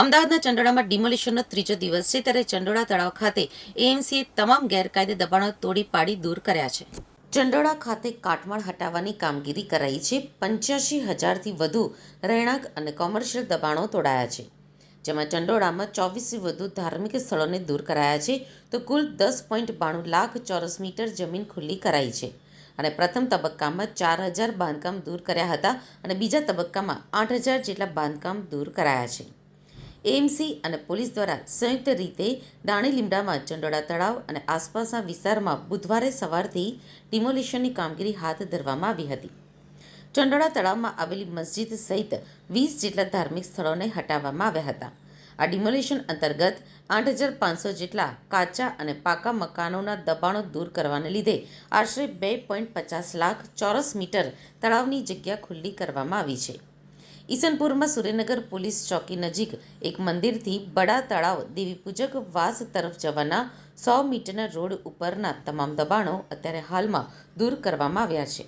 અમદાવાદના ચંડોળામાં ડિમોલિશનનો ત્રીજો દિવસ છે ત્યારે ચંડોળા તળાવ ખાતે એએમસીએ તમામ ગેરકાયદે દબાણો તોડી પાડી દૂર કર્યા છે. ચંડોળા ખાતે કાટમાળ હટાવવાની કામગીરી કરાઈ છે. પંચ્યાસી હજારથી વધુ રહેણાંક અને કોમર્શિયલ દબાણો તોડાયા છે. જેમાં ચંડોળામાં ચોવીસથી વધુ ધાર્મિક સ્થળોને દૂર કરાયા છે. તો કુલ દસ પોઈન્ટ બાણું લાખ ચોરસ મીટર જમીન ખુલ્લી કરાઈ છે. અને પ્રથમ તબક્કામાં ચાર હજાર બાંધકામ દૂર કર્યા હતા અને બીજા તબક્કામાં આઠ હજાર જેટલા બાંધકામ દૂર કરાયા છે. એએમસી અને પોલીસ દ્વારા સંયુક્ત રીતે દાણીલીમડામાં ચંડોળા તળાવ અને આસપાસના વિસ્તારમાં બુધવારે સવારથી ડિમોલિશનની કામગીરી હાથ ધરવામાં આવી હતી. ચંડોળા તળાવમાં આવેલી મસ્જિદ સહિત વીસ જેટલા ધાર્મિક સ્થળોને હટાવવામાં આવ્યા હતા. આ ડિમોલિશન અંતર્ગત આઠ હજાર પાંચસો જેટલા કાચા અને પાકા મકાનોના દબાણો દૂર કરવાને લીધે આશરે બે પોઈન્ટ પચાસ લાખ ચોરસ મીટર તળાવની જગ્યા ખુલ્લી કરવામાં આવી છે. ઈસનપુરમાં સુરેનગર પોલીસ ચોકી નજીક એક મંદિરથી બડા તળાવ દેવીપૂજક વાસ તરફ જવાના સો મીટરના રોડ ઉપરના તમામ દબાણો અત્યારે હાલમાં દૂર કરવામાં આવ્યા છે.